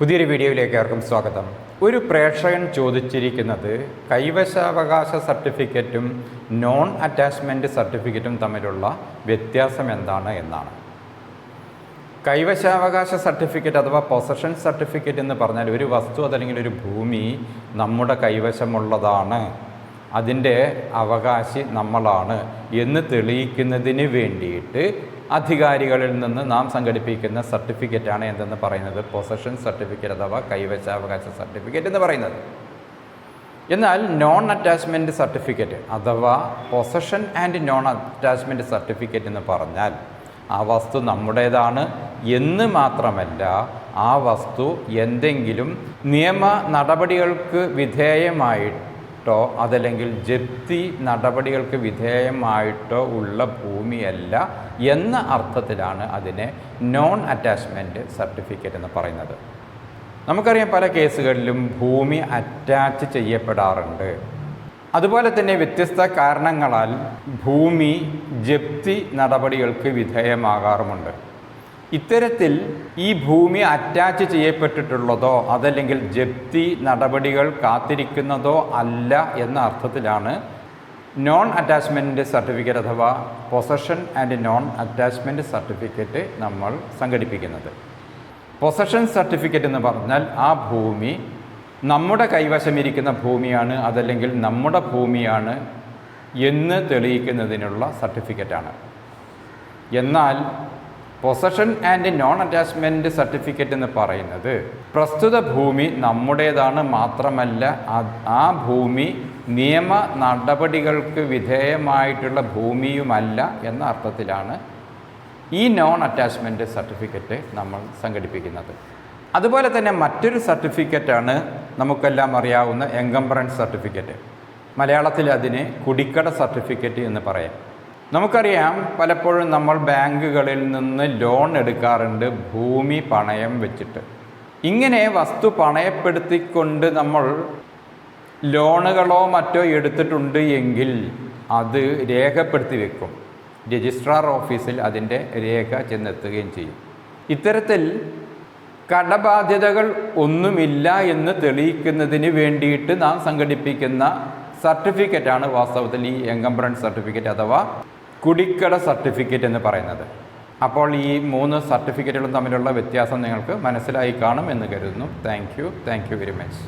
പുതിയൊരു വീഡിയോയിലേക്ക് ഏവർക്കും സ്വാഗതം. ഒരു പ്രേക്ഷകൻ ചോദിച്ചിരിക്കുന്നത് കൈവശാവകാശ സർട്ടിഫിക്കറ്റും നോൺ അറ്റാച്ച്മെന്റ് സർട്ടിഫിക്കറ്റും തമ്മിലുള്ള വ്യത്യാസം എന്താണ് എന്നാണ്. കൈവശാവകാശ സർട്ടിഫിക്കറ്റ് അഥവാ പൊസഷൻ സർട്ടിഫിക്കറ്റ് എന്ന് പറഞ്ഞാൽ ഒരു വസ്തു അതല്ലെങ്കിൽ ഒരു ഭൂമി നമ്മുടെ കൈവശമുള്ളതാണ്. അതിന്റെ അവകാശി നമ്മളാണ് എന്ന് തെളിയിക്കുന്നതിന് വേണ്ടിയിട്ട് അധികാരികളിൽ നിന്ന് നാം സംഘടിപ്പിക്കുന്ന സർട്ടിഫിക്കറ്റാണ് എന്തെന്ന് പറയുന്നത്? പൊസഷൻ സർട്ടിഫിക്കറ്റ് അഥവാ കൈവശാവകാശ സർട്ടിഫിക്കറ്റ് എന്ന് പറയുന്നത്. എന്നാൽ നോൺ അറ്റാച്ച്മെന്റ് സർട്ടിഫിക്കറ്റ് അഥവാ possession and non attachment certificate എന്ന് പറഞ്ഞാൽ ആ വസ്തു നമ്മുടേതാണ് എന്ന് മാത്രമല്ല ആ വസ്തു എന്തെങ്കിലും നിയമ നടപടികൾക്ക് വിധേയമായിട്ടോ അതല്ലെങ്കിൽ ജപ്തി നടപടികൾക്ക് വിധേയമായിട്ടോ ഉള്ള ഭൂമിയല്ല എന്ന അർത്ഥത്തിലാണ് അതിനെ നോൺ അറ്റാച്ച്മെന്റ് സർട്ടിഫിക്കറ്റ് എന്ന് പറയുന്നത്. നമുക്കറിയാം പല കേസുകളിലും ഭൂമി അറ്റാച്ച് ചെയ്യപ്പെടാറുണ്ട്. അതുപോലെ തന്നെ വ്യത്യസ്ത കാരണങ്ങളാൽ ഭൂമി ജപ്തി നടപടികൾക്ക് വിധേയമാകാറുമുണ്ട്. ഇത്തരത്തിൽ ഈ ഭൂമി അറ്റാച്ച് ചെയ്യപ്പെട്ടിട്ടുള്ളതോ അതല്ലെങ്കിൽ ജപ്തി നടപടികൾ കാത്തിരിക്കുന്നതോ അല്ല എന്ന അർത്ഥത്തിലാണ് നോൺ അറ്റാച്ച്മെന്റ് സർട്ടിഫിക്കറ്റ് അഥവാ possession and non attachment certificate നമ്മൾ സംഘടിപ്പിക്കുന്നത്. പൊസഷൻ സർട്ടിഫിക്കറ്റ് എന്ന് പറഞ്ഞാൽ ആ ഭൂമി നമ്മുടെ കൈവശമിരിക്കുന്ന ഭൂമിയാണ് അതല്ലെങ്കിൽ നമ്മുടെ ഭൂമിയാണ് എന്ന് തെളിയിക്കുന്നതിനുള്ള സർട്ടിഫിക്കറ്റാണ് എന്നാൽ possession and non attachment certificate എന്ന് പറയുന്നത് പ്രസ്തുത ഭൂമി നമ്മുടേതാണ് മാത്രമല്ല ആ ഭൂമി നിയമ നടപടികൾക്ക് വിധേയമായിട്ടുള്ള ഭൂമിയുമല്ല എന്ന അർത്ഥത്തിലാണ് ഈ നോൺ അറ്റാച്ച്മെന്റ് സർട്ടിഫിക്കറ്റ് നമ്മൾ സംഘടിപ്പിക്കുന്നത്. അതുപോലെ തന്നെ മറ്റൊരു സർട്ടിഫിക്കറ്റാണ് നമുക്കെല്ലാം അറിയാവുന്ന എങ്കംബ്രൻസ് സർട്ടിഫിക്കറ്റ് മലയാളത്തിൽ അതിന് കുടിക്കട സർട്ടിഫിക്കറ്റ് എന്ന് പറയാം. നമുക്കറിയാം പലപ്പോഴും നമ്മൾ ബാങ്കുകളിൽ നിന്ന് ലോൺ എടുക്കാറുണ്ട് ഭൂമി പണയം വെച്ചിട്ട്. ഇങ്ങനെ വസ്തു പണയപ്പെടുത്തിക്കൊണ്ട് നമ്മൾ ലോണുകളോ മറ്റോ എടുത്തിട്ടുണ്ട് എങ്കിൽ അത് രേഖപ്പെടുത്തി വെക്കും. രജിസ്ട്രാർ ഓഫീസിൽ അതിന്റെ രേഖ ചെന്നെത്തുകയും ചെയ്യും. ഇത്തരത്തിൽ കടബാധ്യതകൾ ഒന്നുമില്ല എന്ന് തെളിയിക്കുന്നതിന് വേണ്ടിയിട്ട് നാം സംഘടിപ്പിക്കുന്ന സർട്ടിഫിക്കറ്റാണ് വാസ്തവത്തിൽ ഈ എൻകംബറൻസ് സർട്ടിഫിക്കറ്റ് അഥവാ കുടിക്കട സർട്ടിഫിക്കറ്റ് എന്ന് പറയുന്നത്. അപ്പോൾ ഈ മൂന്ന് സർട്ടിഫിക്കറ്റുകളും തമ്മിലുള്ള വ്യത്യാസം നിങ്ങൾക്ക് മനസ്സിലായി കാണും എന്ന് കരുതുന്നു. Thank you thank you very much